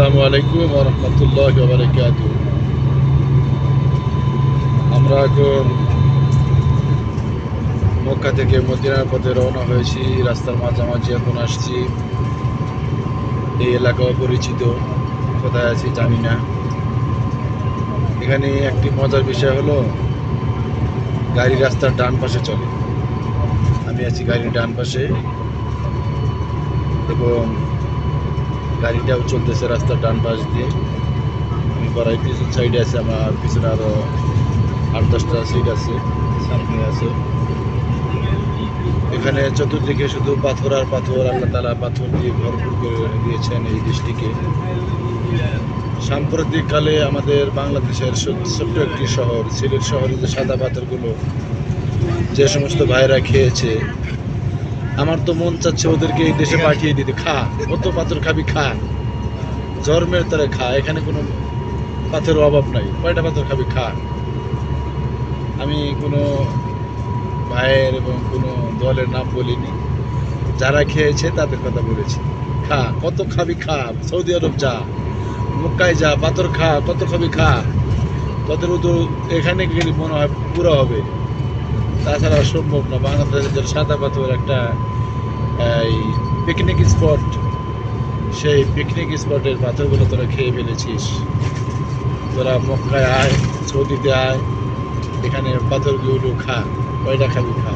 আলাইকুম রহমতুল্লাহ বারকাত আমরা এখন মক্কা থেকে মদিনার পথে রওনা হয়েছি, রাস্তার মাঝামাঝি এখন আসছি। এই এলাকা পরিচিত, কোথায় আছি জানি না। এখানে একটি মজার বিষয় হলো গাড়ি রাস্তার ডান পাশে চলে। আমি আছি গাড়ির ডান পাশে এবং গাড়িটাও চলতেছে রাস্তার ডান পাশ দিয়ে। আমি পড়াই সাইডে আছে আমার, পিছনে আরও আট দশটা সিট আছে সামনে আছে। এখানে চতুর্দিকে শুধু পাথর আর পাথর, আল্লাহ তালা পাথর দিয়ে ভরপুর করে দিয়েছেন এই দেশটিকে। সাম্প্রতিককালে আমাদের বাংলাদেশের ছোট- ছোট্ট একটি শহর, সিলেট শহরে যে সাদা পাথরগুলো যে সমস্ত ভাইরা খেয়েছে আমার তো মন চাচ্ছে ওদেরকে এই দেশে পাঠিয়ে দিতে। খা কত পাথর খাবি খা। জন্মের তারা খা এখানে কোনো পাথরের অভাব নাই। কয়টা পাথর খাবি খা। আমি কোনো ভাইয়ের এবং কোনো দলের নাম বলিনি। যারা খেয়েছে তাদের কথা বলেছি। খা কত খাবি খা। সৌদি আরব যা মক্কায় যা পাথর খা কত খাবি খা। তোদের উদর এখানে গেলে মনে হয় পুরো হবে। তাছাড়া সম্ভব না। বাংলাদেশের সাদা পাথর একটা এই পিকনিক স্পট সেই পিকনিক স্পটের পাথরগুলো তোরা খেয়ে ফেলেছিস। তোরা মক্কায় আয়, সৌদিতে আয়, এখানে পাথরগুলো খা কয়টা খাবি খা।